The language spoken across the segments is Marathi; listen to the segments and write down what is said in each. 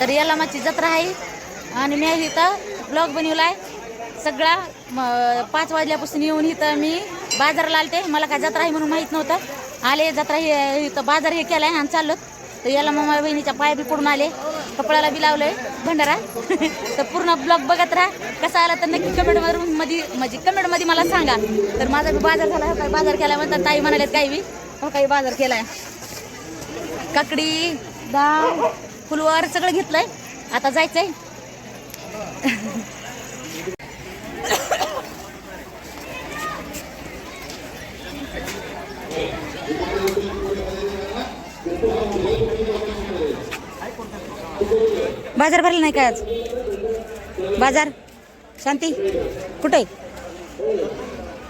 तर याला माझी जत्रा आहे. आणि मी इथं ब्लॉग आहे सगळा पाच वाजल्यापासून येऊन इथं मी बाजाराला आलते. मला काय जत्रा आहे म्हणून माहीत नव्हतं. आले जत्रा हे इथं बाजार हे केला आहे आणि चाललो. तर याला मग बहिणीच्या पाया बी पडून आले. कपड्याला बी लावलंय. भंडारा. तर पूर्ण ब्लॉग बघत राहा. कसा आला तर नक्की कमेंटमध्ये म्हणजे कमेंटमध्ये मला सांगा. तर माझा बी बाजार झाला. काय बाजार केला म्हणतात ताई म्हणाल्यात काही बी हो काही बाजार केलाय. काकडी डाळ फुलवार सगळं घेतलंय. आता जायचंय. बाजार भरला नाही काय आज? बाजार? शांती? कुठे?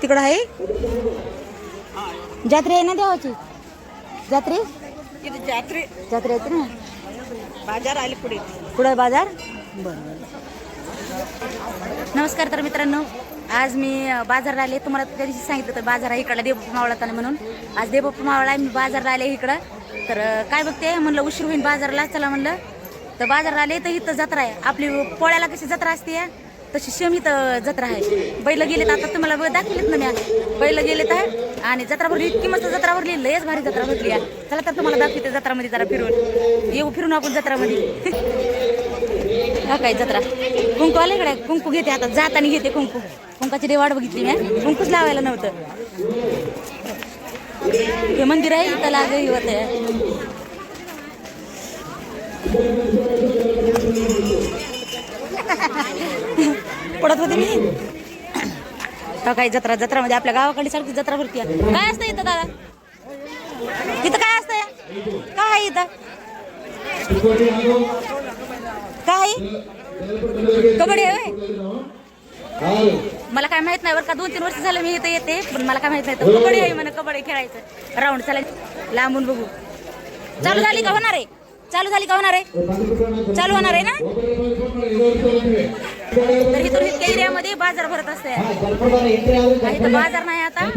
तिकडं आहे? जात्रे आहे ना देवाची? जात्रे? जात्रे. जात्रे येते ना? बाजार आले पुढे. पुढं बाजार? बरं बरं. नमस्कार तर मित्रांनो आज मी बाजारला आले. तुम्हाला त्या दिवशी सांगितलं तर बाजार आहे इकडला देवबाप्पा मावळा म्हणून. आज देवप्पा मावळा मी बाजारला आले इकडं. तर काय बघते? म्हणलं उशीर होईन बाजारला. चला म्हणलं. तर बाजारला आले तर इथं जत्रा आहे. आपली पोळ्याला कशी जत्रा असते तशी शेम इथं जत्रा आहे. बैल गेलेत आता तुम्हाला ब- दाखवलेत ना मी बैल गेलेत आहे आणि जत्रा भरली इतकी मस्त जत्रा भरली लयच भारी जत्रा भरली आहे. चला तर तुम्हाला दाखवते जत्रामध्ये जरा फिरून. येऊ फिरून आपण जत्रामध्ये. हा काय जत्रा? कुंकू आले इकडे? कुंकू घेते आता. जाताना घेते कुंकू. कुंकाची रेवाड वाट बघितली मी कुंकूच लावायला नव्हतं. हे मंदिर आहे इथं लाग होत आहे. पडत होते मी. तर काही जत्रा जत्रामध्ये आपल्या गावाकडे सारखी जत्रा भरती आहे. काय असतं इथं दादा? इथं काय असतं? काय आहे इथं? काय? कबड्डी आहे मला काय माहीत नाही बरं का दोन तीन वर्ष झालं मी इथे येते पण मला काय माहीत नाही तर कबड्डी आहे म्हणा कबड्डी खेळायचं. राऊंड चालायचं लांबून बघू. चालू झाली का होणार आहे? चालू झाली का होणार आहे? चालू होणार आहे ना? तर इथून इतक्या एरियामध्ये बाजार भरत असते. इथं बाजार नाही आता.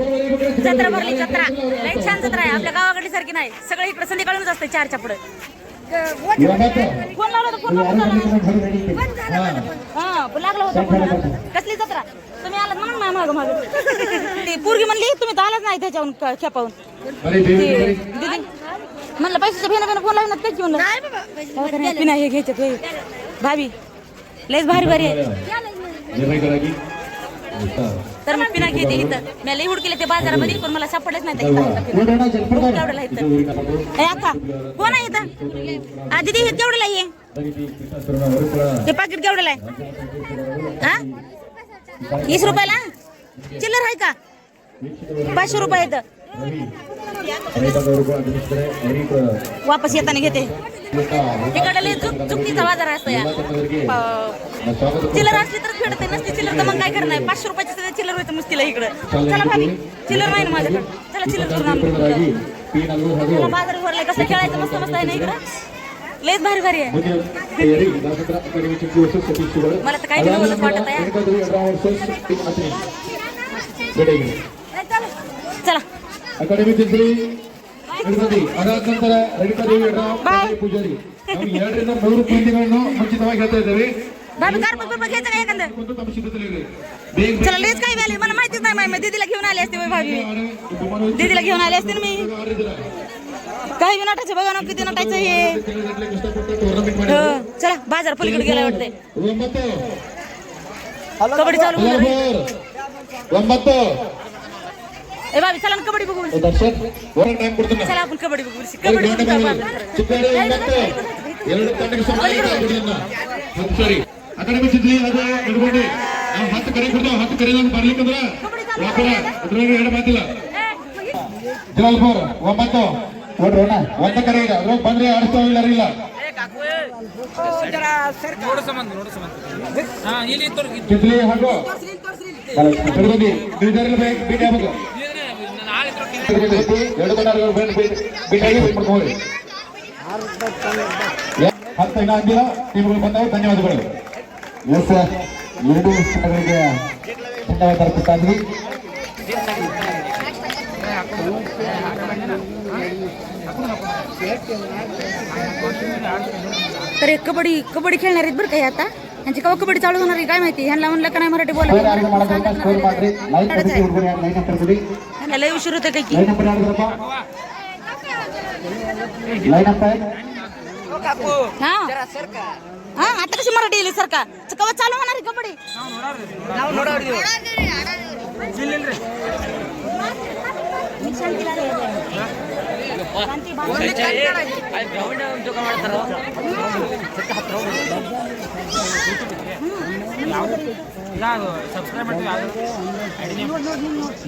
जत्रा भरली जत्रा. लई छान जत्रा आहे. आपल्या गावाकडली सारखी नाही. सगळं इकडे संध्याकाळूनच असते चारच्या पुढे. फोन लावला होता फोन लावला हा पण लागला होता फोन लावला. कसली जत्रा? तुम्ही आलात म्हणून नाही माग माग. ती पोरगी म्हणली तुम्ही तर आलाच नाही त्याच्याहून खेपावून. म्हणलं पैशाच्या भेना भेना फोन लावणार त्याची म्हणलं? पिना हे घ्यायच्यात होय. भाभी लयच भारी भारी आहे. तर मी पिना घेते इथं. मी लई हुडकेले ते बाजारामध्ये पण मला सापडलेच नाही. खूप केवढ्याला इथं अक्का कोण आहे इथं. आ दीदी हे केवढ्याला आहे. हे पाकिट केवढ्याला आहे हा वीस रुपयाला? चिल्लर आहे का? पाचशे रुपये इथं वापस येताना घेते. तिकडे लय चुक चुकीचा बाजार असतो या. चिल्लर असली तर फेडते नसते चिल्लर तर मग काय करणार? पाचशे रुपयाची सध्या चिल्लर होतं मुस्तीला इकडं. चला भाभी चिल्लर नाही ना माझ्याकडे. चला चिल्लर करून आणू चला बाजार भरलाय कसं खेळायचं मस्त मस्त आहे ना इकडं? लयच भारी भारी आहे. मला तर काही वाटत आहे ಅಕಾಡೆಮಿ ತಿಂದ್ರಿ ಗಣಪತಿ ಅದಾದ ನಂತರ ರೇಣುಕಾ ದೇವಿ Bye. ಪೂಜಾರಿ ನಾವು ಎರಡರಿಂದ ಮೂರು ಪಂದ್ಯಗಳನ್ನು ಮುಂಚಿತವಾಗಿ ಹೇಳ್ತಾ ಇದ್ದೇವೆ भाभी गार बघ घ्यायचं काय एखादं ಒಂದು ತಮ್ಮ ಸಿದ್ಧತೆಯಲ್ಲಿ ಬೇಗ चला लयच काही व्हॅल्यू मला माहितीच नाही माहिती दीदीला घेऊन आले असते होय भाभी दीदीला घेऊन आले असते ना मी काही बी नटायचं बघा ना किती नटायचं हे ಟೂರ್ನಮೆಂಟ್ ಮಾಡಿ हो, चला बाजार पलीकडे गेला वाटतंय ಒಂಬತ್ತು कबड्डी चालू होणार आहे. ಒಂಬತ್ತು ಏ ಬಾಬಿ ಚಲನ್ ಕಬಡ್ಡಿ ಬಗ್ಗು ಬಿಡಿಸಿ ದರ್ಶಕ್ ಓವರ್ ಟೈಮ್ ಕೊಡ್ತೀನಿ ಚಲ ಅಪ್ಪನ ಕಬಡ್ಡಿ ಬಗ್ಗು ಬಿಡಿಸಿ ಕಬಡ್ಡಿ ಚಿಕ್ಕಡಿ ಒಂಬತ್ತು ಎರಡು ತಂಡಕ್ಕೆ ಸಮನಾಗಿದೆ ಗುಡಿಯನ್ನ ಸರಿ ಆ ಕಡೆ ಅದು ಇಟ್ಕೊಂಡು ನಾವು ಹತ್ತು ಕರೆ ಕೊಡ್ತಾವ ಹತ್ತು ಕರೆ ನಾನು ಬರ್ಲಿಕ್ಕಂದ್ರ ವಾಕರ ಅದ್ರೊಳಗೆ ಎರಡು ಮಾತಿಲ್ಲ ಜಲಲ್ಪುರ್ ಒಂಬತ್ತು ನೋಡ್ರಿ ಅಣ್ಣ ಒಂದ ಕರೆ ಇದೆ ಅದ್ರೊಳಗೆ ಬಂದ್ರೆ ಆಡಿಸ್ತಾವ ಇಲ್ಲ ಇಲ್ಲ ಕಿತ್ಲಿ ಹಾಗೂ ಬಿಡಬೇಕು ಬಿಡಿ ಹತ್ತು ಇನ್ನ ಅಂದಿಲ್ಲ ಟೀಮ್ಗಳು ಬಂದವು ಧನ್ಯವಾದಗಳು ಎಸ್ ಎರಡು ತಂಡಗಳಿಗೆ ಧನ್ಯವಾದ ಅರ್ಪಿಸ್ತಾ ಇದ್ವಿ ಹಾಕೊಂಡು तर एक कबड्डी कबड्डी खेळणार आहेत बरं का हे आता यांची कवा कबड्डी चालू होणार आहे काय माहिती ह्यांना म्हणलं का नाही मराठी बोला ನೆಲವು ಶುರು ತಗೈತಿ ಹಾ. ಹಾ ಅತ್ತಕ ಸಿಂಹ ರೆಡಿ ಇಲ್ಲಿ ಸರ್ಕ. ಚಿಕ್ಕವ ಚಾಲು ಮಾಡಾರಿ ಕಬಡ್ಡಿ. ನಾವು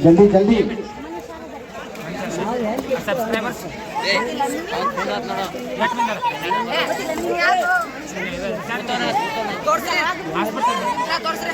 ಜಲ್ದಿ ಜಲ್ದಿ ಸಬ್ಸ್ಕ್ರೈಬರ್ಸ್ ತೋರ್ಸ್ರಿ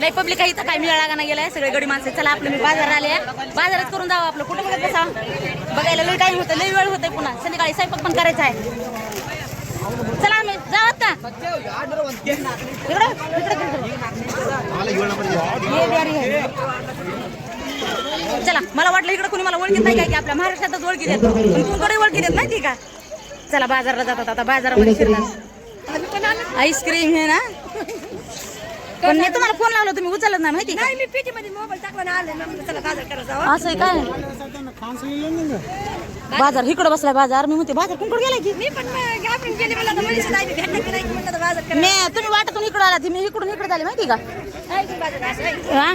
लय पब्लिक आहे इथं काय मिळाला का नाही गेलाय सगळे गडी माणसं चला आपलं मी बाजार आले बाजारात करून जावं आपलं. कुठं बघत बसा बघायला लय टाईम होतं लय वेळ होतंय पुन्हा. संध्याकाळी स्वयंपाक पण करायचा आहे. चला आम्ही जावत का इकडं इकडं चला मला वाटलं इकडं कोणी मला ओळखीत नाही काय की आपल्या महाराष्ट्रातच ओळखी देत कोणकडे ओळखी देत नाही का? चला बाजारला जातात आता बाजारामध्ये फिरणार. आईस्क्रीम हे ना? पण मी तुम्हाला फोन लावला तुम्ही उचलत नाही माहिती का? मी पेटी मध्ये मोबाईल टाकला ना आले ना म्हणलं चला बाजार असं आहे काय? बाजार इकडे बसलाय बाजार. मी म्हणते बाजार कुंकड गेलाय की? मी पण आपण गेले मला मनीषा नाही भेटलं की नाही म्हणलं बाजार मी तुम्ही वाटातून इकडे आला मी इकडून इकडे झाले माहिती का? बाजार असं आहे. हा?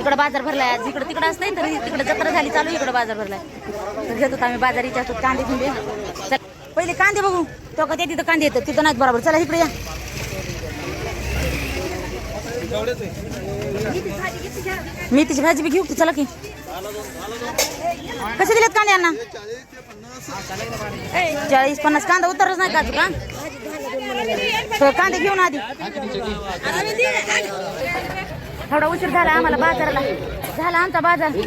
इकडे बाजार भरलाय आज इकडे तिकडे असतंय तर तिकडे जत्रा झाली चालू इकडे बाजार भरलाय. तर घेतो आम्ही बाजारीच्या हातात कांदे फिंदे चल पहिले कांदे बघू. तो का ते तिथं कांदे येतात तिथं नाहीत बरोबर. चला इकडे या. मी तिची भाजी बी घेऊ की? चला की. कसे दिलेत कांदे यांना चाळीस पन्नास कांदा उतरच नाही का का कांदे कांदे घेऊन आधी. थोडा उशीर झाला आम्हाला बाजाराला. झाला आमचा बाजार. हे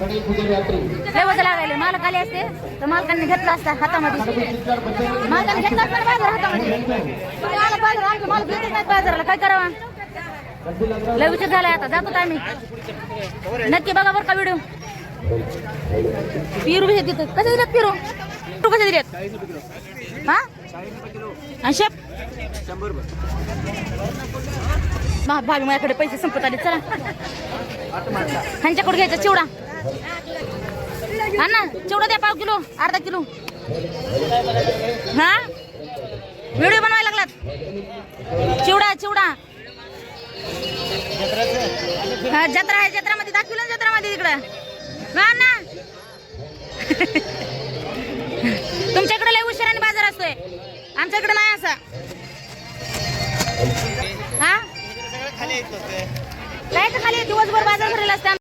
वजन लागायले. मालक आले असते तर मालकांनी घेतला असता हातामध्ये. मालकाने घेतला असता बाजार हातामध्ये. आला बाजार आमचे मालक घेतच नाहीत बाजाराला. काय करावा? लय उशीर झालाय आता. जातो आम्ही. नक्की बघा बरं का व्हिडिओ पिरू हे तिथं. कसे दिलेत पिरू? तू कसे दिलेत? हा? शेप? भाभी माझ्याकडे पैसे संपत आले. चला. ह्यांच्याकडे घ्यायचा चिवडा. हा ना चिवडा द्या पाव किलो अर्धा किलो. हा? व्हिडिओ बनवायला लागलात? चिवडा चिवडा. हा जत्रा आहे जत्रामध्ये. दाखवलं ना जत्रामध्ये तिकडं हा ना तुमच्याकडे लय उशिराने बाजार असतोय. आमच्याकडे नाही असा. हा? काय तर खाली दिवसभर बाजार भरलेला असते